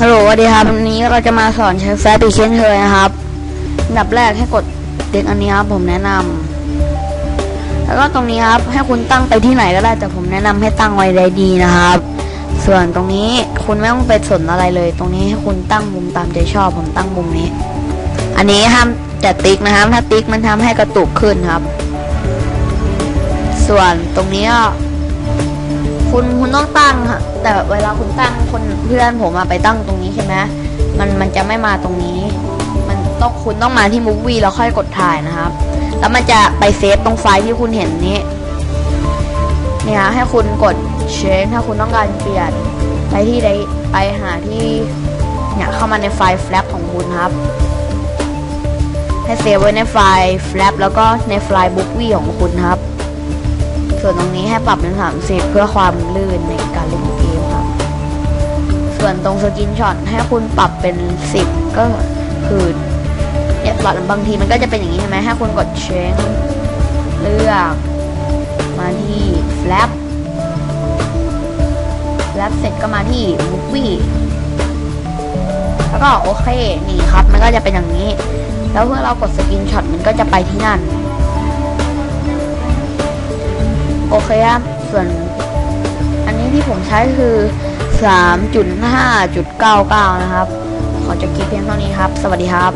ฮัลโหลสวัสดีครับวันนี้เราจะมาสอนใช้แฟลชอีกเช่นเคยนะครับอันดับแรกให้กดติ๊กอันนี้ครับผมแนะนำแล้วก็ตรงนี้ครับให้คุณตั้งไปที่ไหนก็ได้แต่ผมแนะนำให้ตั้งไว้ได้ดีนะครับ ส่วนตรงนี้คุณไม่ต้องไปสนอะไรเลย ตรงนี้ให้คุณตั้งมุมตามใจชอบผมตั้งมุมนี้ อันนี้ห้ามแต่ติ๊กนะครับถ้าติ๊กมันทำให้กระตุกขึ้นครับ ส่วนตรงนี้ คุณคุณต้องตั้งค่ะแต่เวลาคุณตั้งคนเพื่อนผมอะไปตั้งตรงนี้ใช่ไหมมันมันจะไม่มาตรงนี้ มันต้องคุณต้องมาที่มูฟวี่แล้วค่อยกดถ่ายนะครับ แล้วมันจะไปเซฟตรงไฟล์ที่คุณเห็นนี้เนี่ยให้คุณกดเชนถ้าคุณต้องการเปลี่ยนไปที่ใดไปหาที่เนี่ยเข้ามาในไฟล์ flap ของคุณครับ ให้เซฟไว้ในไฟล์ flap แล้วก็ในไฟล์ bookwie ของคุณครับ ส่วนตรงนี้ให้ปรับเป็น 30 เพื่อความลื่นในการเล่นเกมครับ ส่วนตรงสกินช็อตให้คุณปรับเป็น 10 ก็คือเนี่ยบางทีมันก็จะเป็นอย่างนี้ใช่ไหมให้คุณกดเชงเลือก มาที่ flap flap เสร็จก็มาที่ movie แล้วก็โอเค นี่ครับ มันก็จะเป็นอย่างนี้ แล้วเมื่อเรากดสกินช็อตมันก็จะไปที่นั่น โอเคครับ ส่วนอันนี้ที่ผมใช้คือ 3.5.99 นะครับ ขอจะคลิปเพียงเท่านี้ครับ สวัสดีครับ